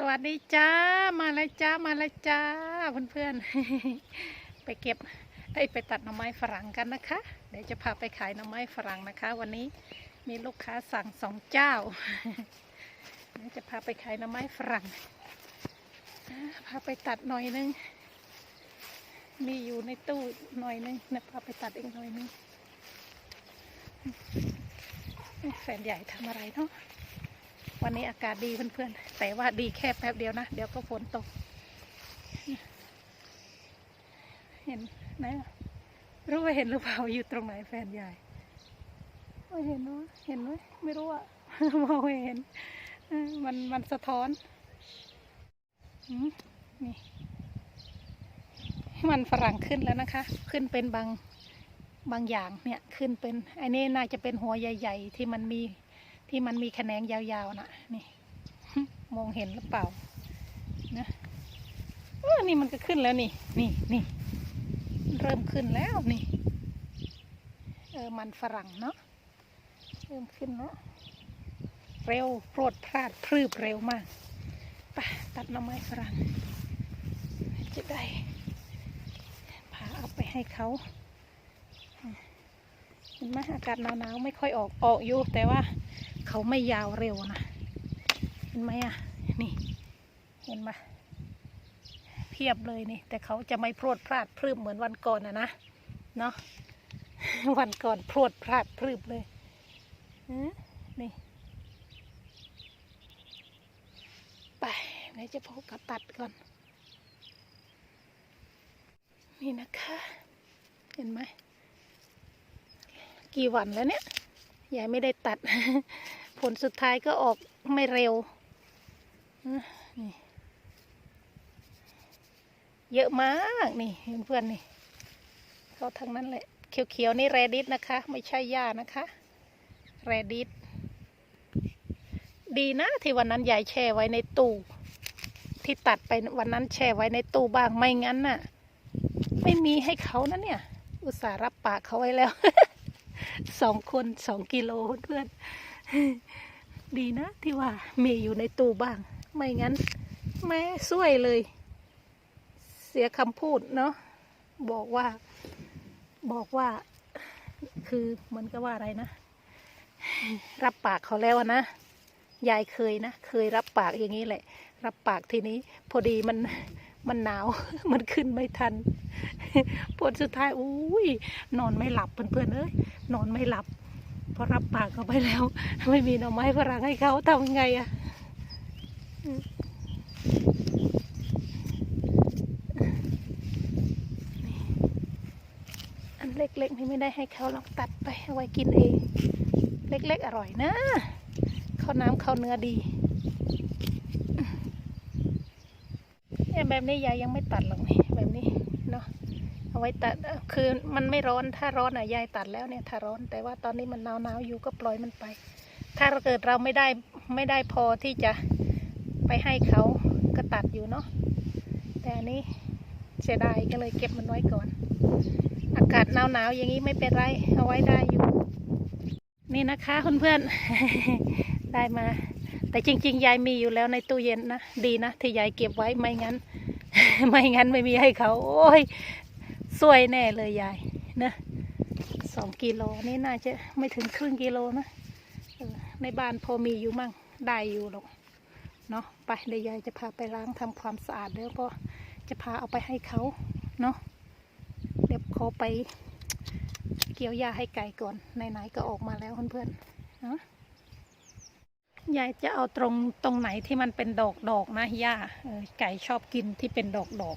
สวัสดีจ้ามาแล้วจ้ามาแล้วจ้าเพื่อนๆไปเก็บเอ้ยไปตัดหน่อไม้ฝรั่งกันนะคะ เดี๋ยวจะพาไปขายหน่อไม้ฝรั่งนะคะ วันนี้มีลูกค้าสั่งสองเจ้าเดี๋ยวจะพาไปขายหน่อไม้ฝรั่งพาไปตัดหน่อยนึงมีอยู่ในตู้หน่อยนึงนะพาไปตัดอีกหน่อยนึงแฟนใหญ่ทำอะไรเนาะ วันนี้อากาศดีเพื่อนๆ แต่ว่าดีแค่แป๊บเดียวนะ เดี๋ยวก็ฝนตก เห็นนะรู้ว่าเห็นหรือเปล่าอยู่ตรงไหนแฟนใหญ่ไม่เห็นเนาะเห็นไหมไม่รู้อะมองไม่เห็น มันมันสะท้อนนี่มันฝรั่งขึ้นแล้วนะคะ ขึ้นเป็นบางบางอย่างเนี่ยขึ้นเป็นไอ้นี่น่าจะเป็นหัวใหญ่ ๆ ที่มันมี ที่มันมีแขนงยาวๆนะนี่ มองเห็นหรือเปล่านะเออนี่มันก็ขึ้นแล้วนี่ นี่นี่เริ่มขึ้นแล้วนี่ เออมันฝรั่งเนาะเริ่มขึ้นแล้วเร็วโปรดพลาดพรืบเร็วมากไปตัดหน่อไม้ฝรั่งจะได้พาเอาไปให้เขาเห็นไหมอากาศหนาวๆไม่ค่อยออกออกอยู่แต่ว่า เขาไม่ยาวเร็วนะ เห็นไหมอะ นี่ เห็นไหมเพียบเลยนี่ แต่เขาจะไม่พรวดพลาดพรึบเหมือนวันก่อนนะนะ เนาะ วันก่อนพรวดพลาดพรึบเลยนี่ ไปเดี๋ยวจะพบกับตัดก่อน นี่นะคะ เห็นไหม กี่วันแล้วเนี่ย ยายไม่ได้ตัด ผลสุดท้ายก็ออกไม่เร็วเยอะมากนี่เพื่อนๆนี่เขาทั้งนั้นแหละ เขียวๆนี่แรดิสนะคะ ไม่ใช่หญ้านะคะ แรดิสดีนะที่วันนั้นยายแช่ไว้ในตู้ ที่ตัดไปวันนั้นแช่ไว้ในตู้บ้างไม่งั้นน่ะ ไม่มีให้เขานะเนี่ย อุตส่าห์รับปากเขาไว้แล้ว สองคนสองกิโลเพื่อน ดีนะ ที่ว่ามีอยู่ในตู้บ้าง ไม่งั้นแม่ช่วยเลย เสียคำพูดเนาะบอกว่า บอกว่า คือเหมือนกับว่าอะไรนะ รับปากเขาแล้วนะยายเคยนะ เคยรับปากอย่างนี้แหละ รับปากทีนี้ พอดีมัน มันหนาว มันขึ้นไม่ทันผลสุดท้ายอุ้ยนอนไม่หลับเพื่อนๆเอ้ยนอนไม่หลับเพราะรับปากเขาไปแล้ว ไม่มีหน่อไม้ฝรั่งให้เขาทำไงอะอันเล็กๆนี่ไม่ได้ให้เขาลองตัดไปเอาไว้กินเอง เล็กๆอร่อยนะข้าวน้ำข้าวเนื้อดี เนี่ยแบบนี้ยายยังไม่ตัดหรอกนี่แบบนี้เนาะเอาไว้ตัดคือมันไม่ร้อนถ้าร้อนอะยายตัดแล้วเนี่ยถ้าร้อนแต่ว่าตอนนี้มันหนาวหนาวๆอยู่ก็ปล่อยมันไป ถ้าเกิดเราไม่ได้ไม่ได้พอที่จะไปให้เขาก็ตัดอยู่เนาะแต่อันนี้เสียดายก็เลยเก็บมันไว้ก่อน อากาศหนาวหนาวๆอย่างนี้ไม่เป็นไรเอาไว้ได้อยู่ นี่นะคะเพื่อนๆได้มา แต่จริง ๆ ยายมีอยู่แล้วในตู้เย็นนะ ดีนะ ที่ยายเก็บไว้ไม่งั้น ไม่งั้นไม่มีให้เขา โอ้ยสวยแน่เลยยายนะสองกิโลนี่น่าจะไม่ถึงครึ่งกิโลนะในบ้านพอมีอยู่มั่งได้อยู่หรอกเนาะไปเดี๋ยวยายจะพาไปล้างทำความสะอาดเดี๋ยวก็จะพาเอาไปให้เขาเนาะเดี๋ยวขอไปเกี่ยวหญ้าให้ไก่ก่อนไหนๆก็ออกมาแล้วเพื่อนๆเนาะ ยายจะเอาตรงตรงไหนที่มันเป็นดอกดอกนะย่าไก่ชอบกินที่เป็นดอกดอก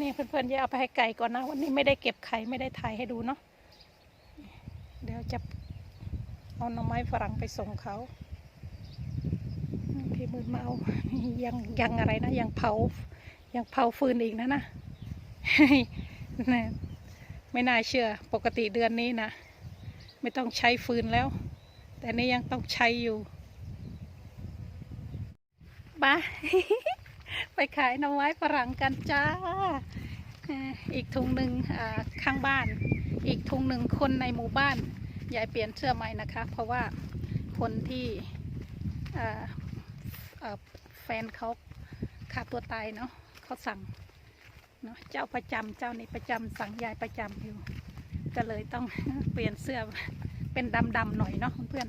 นี่เพื่อนๆอย่าเอาไปให้ไก่ก่อนนะ วันนี้ไม่ได้เก็บไข่ไม่ได้ถ่ายให้ดูเนาะเดี๋ยวจะเอาหน่อไม้ฝรั่งไปส่งเขามืดมาเอายังยังอะไรนะ ยังเผายังเผาฟืนอีกนะนะไม่น่าเชื่อปกติเดือนนี้นะไม่ต้องใช้ฟืนแล้ว แต่นี่ยังต้องใช้อยู่บา ไปขายหน้ำไม้ฝรั่งกันจ้า อีกถุงหนึ่งข้างบ้าน อีกถุงหนึ่งคนในหมู่บ้าน ยายเปลี่ยนเสื้อใหม่นะคะ เพราะว่าคนที่แฟนเขาขาดตัวตายเนาะเขาสั่งเนาะเจ้าประจำเจ้านี่ประจำสั่งยายประจำอยู่ ก็เลยต้องเปลี่ยนเสื้อเป็นดำๆหน่อยเนาะเพื่อน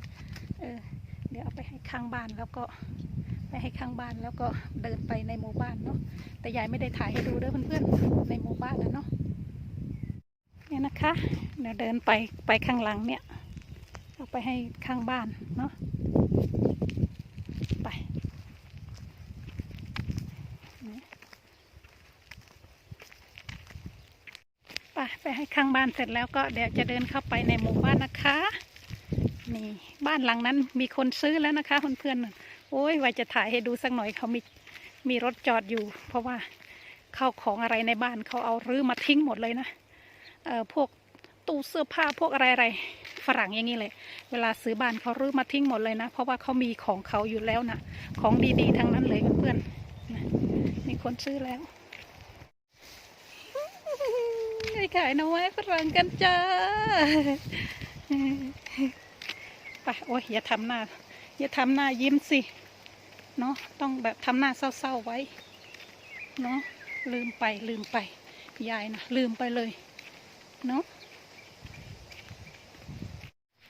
เออเดี๋ยวเอาไปให้ข้างบ้านแล้วก็ ไปให้ข้างบ้านแล้วก็เดินไปในหมู่บ้านเนาะแต่ยายไม่ได้ถ่ายให้ดูเด้อเพื่อนๆในหมู่บ้านนะเนาะเนี่ยนะคะเดี๋ยวเดินไปไปข้างหลังเนี่ยเอาไปให้ข้างบ้านเนาะไปไปไปให้ข้างบ้านเสร็จแล้วก็เดี๋ยวจะเดินเข้าไปในหมู่บ้านนะคะนี่บ้านหลังนั้นมีคนซื้อแล้วนะคะเพื่อนๆ โอ้ยว่าจะถ่ายให้ดูสักหน่อยเขามีมีรถจอดอยู่ เพราะว่าเข้าของอะไรในบ้านเขาเอารื้อมาทิ้งหมดเลยนะเอ่อพวกตู้เสื้อผ้าพวกอะไรอะไรฝรั่งอย่างนี้เลย เวลาซื้อบ้านเขารื้อมาทิ้งหมดเลยนะ เพราะว่าเขามีของเขาอยู่แล้วนะของดีๆ ทั้งนั้นเลยเพื่อนๆนะมีคนซื้อแล้วไปขายหน้ำไม้ฝรั่งกันจ้าไปโอ้ยอย่าทำหน้า อย่าทำหน้ายิ้มสิเนาะต้องแบบทำหน้าเศร้าๆไว้เนาะลืมไปลืมไปยายนะลืมไปเลยเนาะ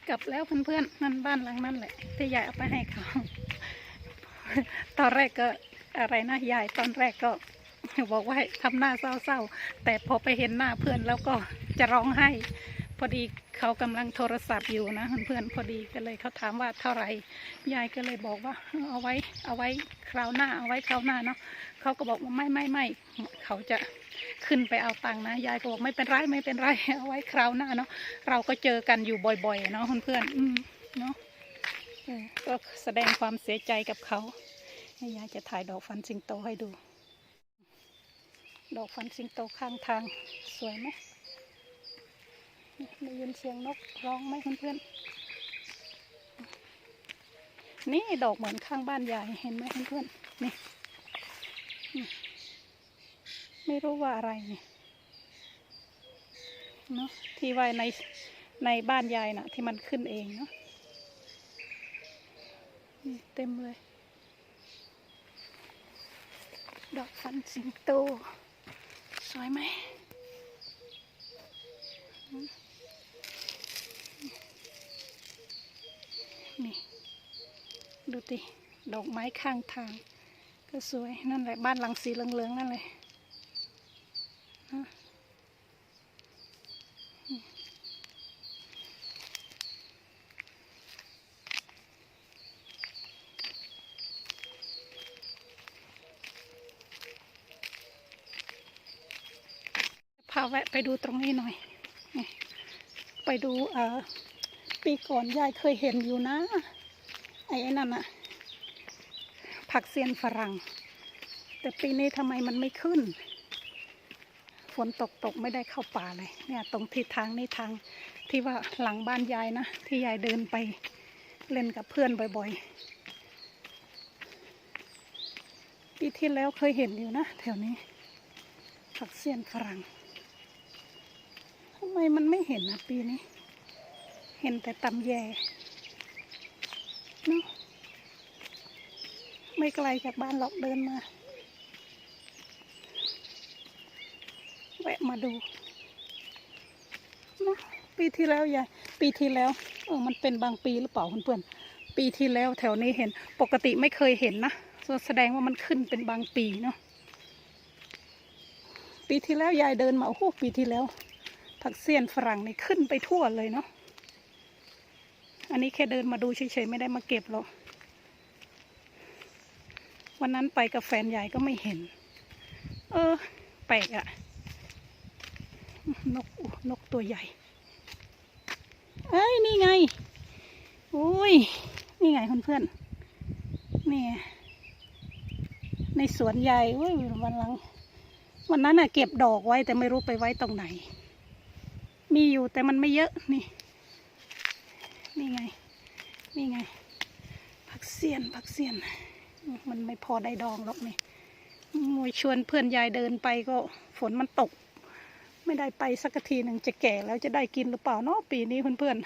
กลับแล้วเพื่อนๆนั่นบ้านหลังนั่นแหละที่ยายเอาไปให้เขาตอนแรกก็อะไรนะยายตอนแรกก็บอกว่าให้ทำหน้าเศร้าๆแต่พอไปเห็นหน้าเพื่อนแล้วก็จะร้องไห้ พอดีเขากำลังโทรศัพท์อยู่นะเพื่อนๆพอดีก็เลยเขาถามว่าเท่าไหร่ยายก็เลยบอกว่าเอาไว้เอาไว้คราวหน้าเอาไว้คราวหน้าเนาะเขาก็บอกว่าไม่ไม่ไม่เขาจะขึ้นไปเอาตังค์นะยายก็บอกไม่เป็นไรไม่เป็นไรเอาไว้คราวหน้าเนาะเราก็เจอกันอยู่บ่อยๆเนาะเพื่อนๆเนาะก็แสดงความเสียใจกับเขาให้ยายจะถ่ายดอกฟันสิงโตให้ดู ดอกฟันสิงโตข้างทางสวยไหม ได้ยินเสียงนกร้องไหมเพื่อนๆ นี่ดอกเหมือนข้างบ้านยายเห็นไหมเพื่อนๆ นี่ ไม่รู้ว่าอะไรนี่เนาะที่ไว้ในในบ้านยายนะที่มันขึ้นเองเนาะนี่เต็มเลย ดอกฟันสิงโต สวยไหมนี่ ดูติดอกไม้ข้างทาง ก็สวยนั่นแหละบ้านหลังสีเหลืองๆนั่นเลยพาแวะไปดูตรงนี้หน่อย ไปดูปีก่อนยายเคยเห็นอยู่นะ ไอ้นั่นอะผักเซียนฝรั่ง แต่ปีนี้ทำไมมันไม่ขึ้น ฝนตกตกไม่ได้เข้าป่าเลย เนี่ยตรงทิศทางนี้ทางที่ว่าหลังบ้านยายนะ ที่ยายเดินไปเล่นกับเพื่อนบ่อยๆ ปีที่แล้วเคยเห็นอยู่นะ แถวนี้ ผักเซียนฝรั่งทำไมมันไม่เห็นนะปีนี้ เห็นแต่ตำแย เนาะไม่ไกลจากบ้านหรอกเดินมา แวะมาดูเนาะปีที่แล้วยายปีที่แล้ว เออมันเป็นบางปีหรือเปล่าเพื่อนๆปีที่แล้วแถวนี้เห็นปกติไม่เคยเห็นนะแสดงว่ามันขึ้นเป็นบางปีเนาะปีที่แล้วยายเดินมาโอ้โหปีที่แล้วผักเสี้ยนฝรั่งนี่ขึ้นไปทั่วเลยเนาะ อันนี้แค่เดินมาดูเฉยๆไม่ได้มาเก็บหรอก วันนั้นไปกับแฟนใหญ่ก็ไม่เห็น เออ แปลกอะนกนกตัวใหญ่ เอ้ย นี่ไงโอ้ย นี่ไงเพื่อนๆนี่ในสวนยายเว้ยวันหลัง วันนั้นน่ะเก็บดอกไว้แต่ไม่รู้ไปไว้ตรงไหน มีอยู่แต่มันไม่เยอะนี่ นี่ไง นี่ไง ผักเสียนผักเสียน มันไม่พอได้ดองหรอกนี่มวยชวนเพื่อนยายเดินไปก็ฝนมันตก ไม่ได้ไปสักทีหนึ่งจะแก่แล้วจะได้กินหรือเปล่าเนาะปีนี้เพื่อนๆ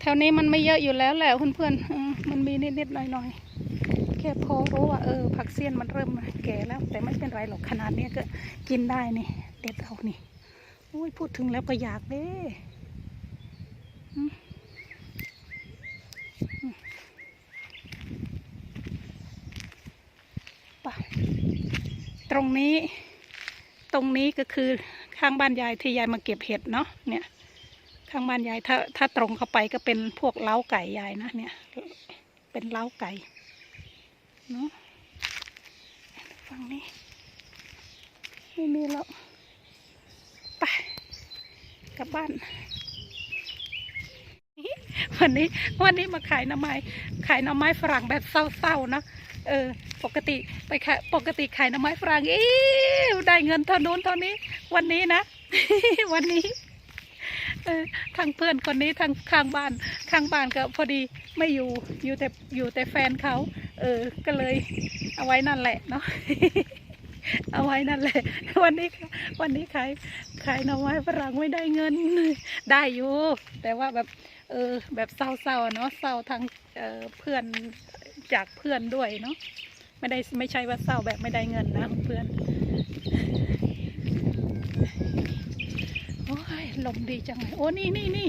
แถวนี้มันไม่เยอะอยู่แล้วแหละเพื่อนๆเออมันมีนิดๆหน่อยๆแค่พอรู้ว่าเออผักเสี้ยนมันเริ่มแก่แล้ว แต่ไม่เป็นไรหรอกขนาดนี้ก็กินได้นี่เด็ดเอานี่อุ้ยพูดถึงแล้วก็อยากเด้ ไปตรงนี้ ตรงนี้ก็คือข้างบ้านยายที่ยายมาเก็บเห็ดเนาะเนี่ย ข้างบ้านยายถ้าถ้าตรงเข้าไปก็เป็นพวกเล้าไก่ยายนะ เนี่ย เป็นเล้าไก่เนาะฝั่งนี้ไม่มีแล้วไปกลับบ้าน วันนี้วันนี้มาขายหน่อไม้ ขายหน่อไม้ฝรั่งแบบเศร้าๆเนะเออ ปกติไปขายปกติขายหน่อไม้ฝรั่งอีได้เงินเท่านู้นเท่านี้ วันนี้นะ วันนี้เออทางเพื่อนคนนี้ทางข้างบ้านข้างบ้านก็พอดีไม่อยู่อยู่แต่อยู่แต่แฟนเขาเออ ก็เลย เอาไว้นั่นแหละเนาะเอาไว้นั่นแหละ วันนี้วันนี้ขายขายหน่อไม้ฝรั่งไม่ได้เงินได้อยู่ แต่ว่าแบบ เออ แบบเศร้าๆเนาะเศร้าทางเออเพื่อนจากเพื่อนด้วยเนาะไม่ได้ไม่ใช่ว่าเศร้าแบบไม่ได้เงินนะเพื่อนโอ้ยลมดีจังเลยโอ้นี่นี่นี่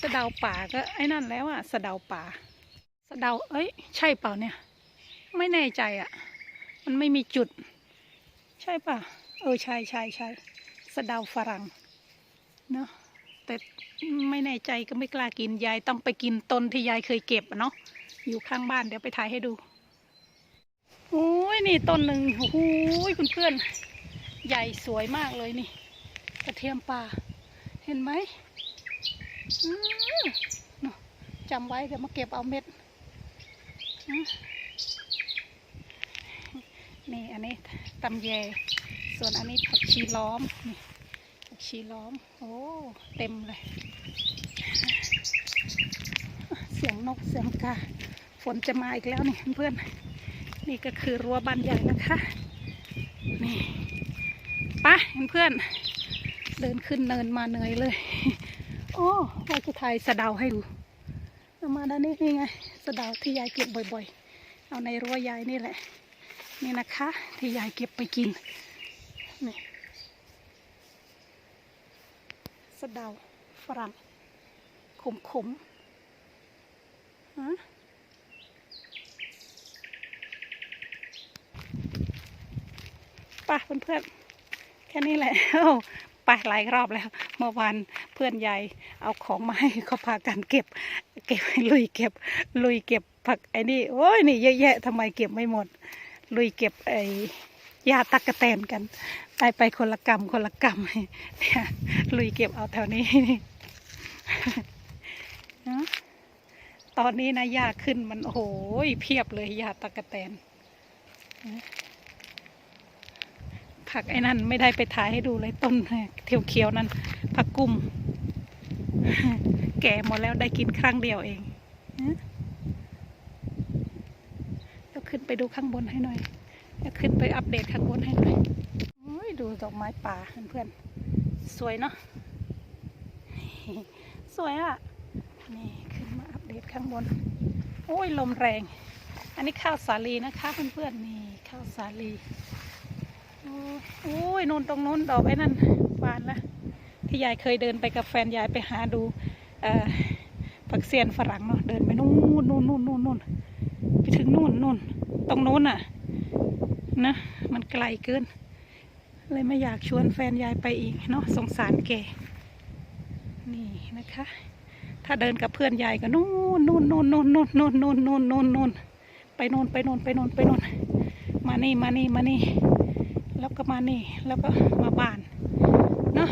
สะเดาป่าก็ไอ้นั่นแล้วอะสะเดาป่าสะเดาเอ้ย ใช่เปล่าเนี่ย ไม่แน่ใจอะมันไม่มีจุด ใช่ป่ะเออใช่ใช่ใช่สะเดาฝรั่งเนาะ แต่ไม่แน่ใจก็ไม่กล้ากินยายต้องไปกินต้นที่ยายเคยเก็บเนาะอยู่ข้างบ้านเดี๋ยวไปถ่ายให้ดูโอ้ยนี่ต้นหนึ่งโอ้โหคุณเพื่อนใหญ่สวยมากเลยนี่กระเทียมป่า เห็นไหมเนาะจำไว้เดี๋ยวมาเก็บเอาเม็ดนี่อันนี้ตำแย ส่วนอันนี้ผักชีล้อมนี่ ชีล้อม โอ้ เต็มเลย เสียงนกเสียงกา ฝนจะมาอีกแล้วนี่เพื่อน นี่ก็คือรั้วบ้านใหญ่นะคะ นี่ไปเพื่อน เดินขึ้นเนินมาเหนื่อยเลย โอ้ว่าจะถ่ายสะดาให้ดูเอามาด้านนี้นี่ไง สะดาที่ยายเก็บบ่อยๆ เอาในรั้วยายนี่แหละ นี่นะคะ ที่ยายเก็บไปกินนี่ สะเดาฝรั่งขมขมฮะป่ะเพื่อนๆแค่นี้แหละไปหลายรอบแล้ว เมื่อวานเพื่อนยายเอาของมาให้เขาพากันเก็บ เก็บลุยเก็บ ลุยเก็บผักไอ้นี่โอ้ยนี่เยอะแยะทำไมเก็บไม่หมด ลุยเก็บไอ้ ยาตักกะแตนกัน ไปไปคนละกรรมคนละกรรมเนี่ยลุยเก็บเอาแถวนี้นะตอนนี้นะยาขึ้นมันโอ้โหเพียบเลยยาตะกะแตนผักไอ้นั่นไม่ได้ไปถ่ายให้ดูเลยต้นเขียวๆนั่นผักกุ้มแก่หมดแล้วได้กินครั้งเดียวเองนะเดี๋ยวขึ้นไปดูข้างบนให้หน่อย ขึ้นไปอัปเดตข้างบนให้หน่อยโอ้ยดูดอกไม้ป่าเพื่อนๆ สวยเนาะ สวยอะ นี่ขึ้นมาอัปเดตข้างบน โอ้ยลมแรง อันนี้ข้าวสาลีนะคะเพื่อนๆ นี่ข้าวสาลี โอ้ยโอ้นู่นตรงนู้นดอกไอ้นั่นบานละที่ยายเคยเดินไปกับแฟนยายไปหาดูผักเสียนฝรั่งเนาะ เดินไปนู่นนู่นนู่นนู่นนู่นไปถึงนู่นนู่นตรงนู้นอะ นะมันไกลเกิน เลยไม่อยากชวนแฟนยายไปอีกเนาะสงสารแกนี่นะคะ ถ้าเดินกับเพื่อนยายก็นู่นนู่นนู่นนู่นนู่นนู่นนู่นนู่นนู่นนู่นไปนู่นไปนู่นไปนู่นไปนู่นมานี่มานี่มานี่แล้วก็มานี่แล้วก็มาบ้านเนาะ